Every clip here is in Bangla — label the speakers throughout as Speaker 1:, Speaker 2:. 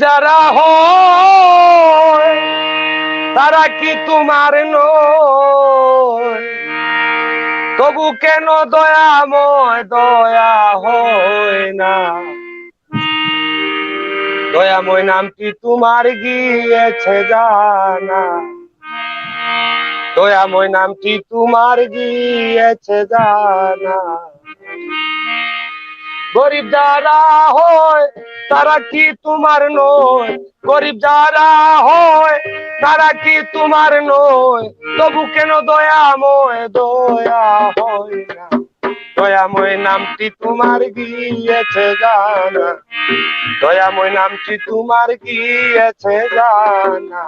Speaker 1: যারা তারা কি তোমার নয়? তবু কেন দয়াময়, দয়া হয় না? দয়াময় নামটি তোমার গিয়েছে জানা? দয়াময় নামটি তোমার গিয়েছে জানা? গরিব যারা হয় তারা কি তোমার নয়? গরিব যারা হয়, তারা কি তোমার নয়? তবু কেন দয়াময় দয়া হয় না? দয়াময় নামটি তোমার গিয়েছে জানা। দয়াময় নামটি তোমার গিয়েছে জানা।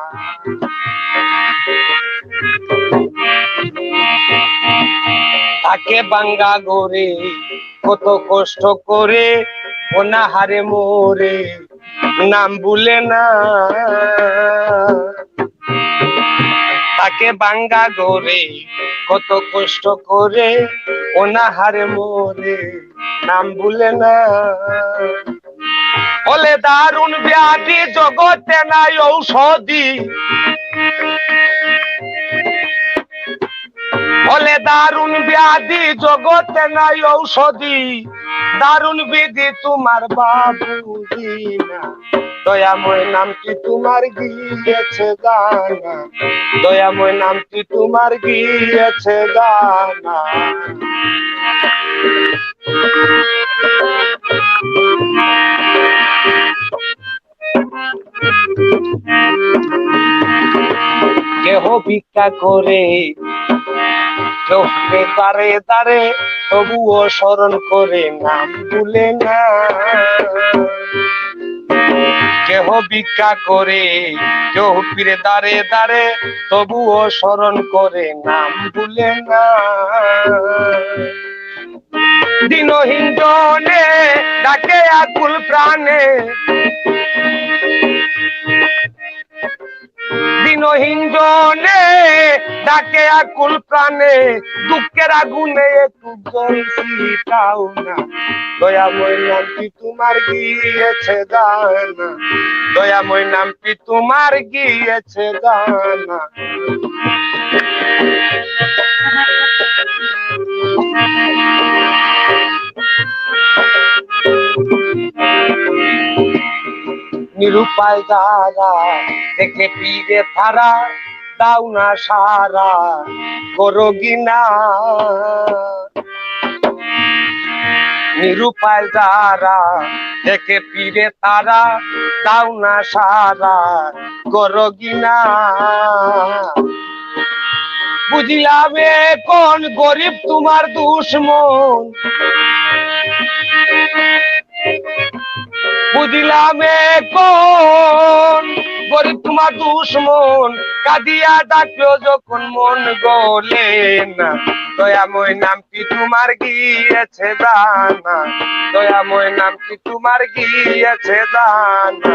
Speaker 1: তাকে বাঙ্গা গরে কত কষ্ট করে অনাহারে মোরে, নাম ভুলে না। তাকে বাঙ্গা গরে কত কষ্ট করে অনাহারে মোরে, নাম ভুলে না। বলে দারুণ ব্যাধি, জগতে নাই ঔষধি। বলে, দারুণ ব্যাধি জগতে নাই ঔষধি। দারুণ বিধি তোমার বাবু দয়াময় নামটি তোমার গিয়েছে গানা দয়াময় নামটি তোমার গিয়েছে গানা কেহ ভিক্ষা করে কেউ দাঁড়ে দাঁড়ে তবুও স্মরণ করে নাম ভুলে না। কেহ ভিক্ষা করে কেউ ফিরে দাঁড়ে দাঁড়ে তবুও স্মরণ করে নাম ভুলে না। দিনহীন জনে ডাকে আকুল প্রাণে দিনহীন জনে ডাকে আকুল প্রাণে, দুঃখের আগুনে একটু জ্বলছিটাও না। দয়াময় নামটি তোমার গিয়েছে গানা দয়াময় নামটি তোমার গিয়েছে গানা নিরুপায় যারা দেখে পিড়ে থারা দাও না সারা করো গিনা নিরুপায় যারা দেখে পিড়ে তারা দাও না সারা করো গিনা বুঝিলাম কোন গরিব তোমার দুশ্মন? বুঝিলাম কোন গরিব তোমার দুশ্মন, কাদিয়া ডাকলো যখন মন গলে না দয়াময় নামটি তোমার গিয়েছে দানা দয়াময় নামটি তোমার গিয়েছে দানা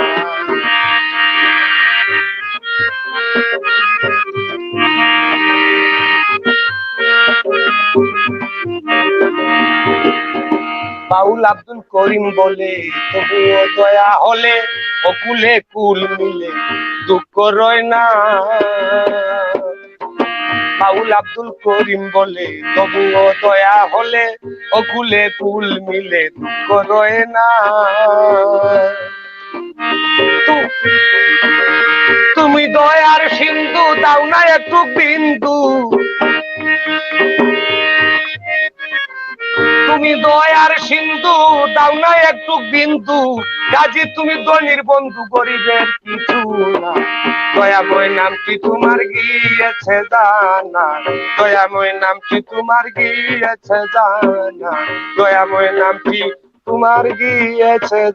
Speaker 1: বাউল আব্দুল করিম বলে, তবুও দয়া হলে অকুলে কুল মিলে, দুঃখ রয় না। বাউল আব্দুল করিম বলে, তবুও দয়া হলে অকুলে কুল মিলে, দুঃখ রয় না। তুমি দয়ার সিন্ধু, দাও না একটু বিন্দু। তুমি দয়ার সিন্ধু, দাও না একটু বিন্দু। কাজী তুমি ধনির বন্ধু, গরিবের কিছু না। দয়াময় নামটি তোমার গিয়েছে জানা দয়াময় নামটি তোমার গিয়েছে জানা দয়াময় নামটি তোমার গিয়েছে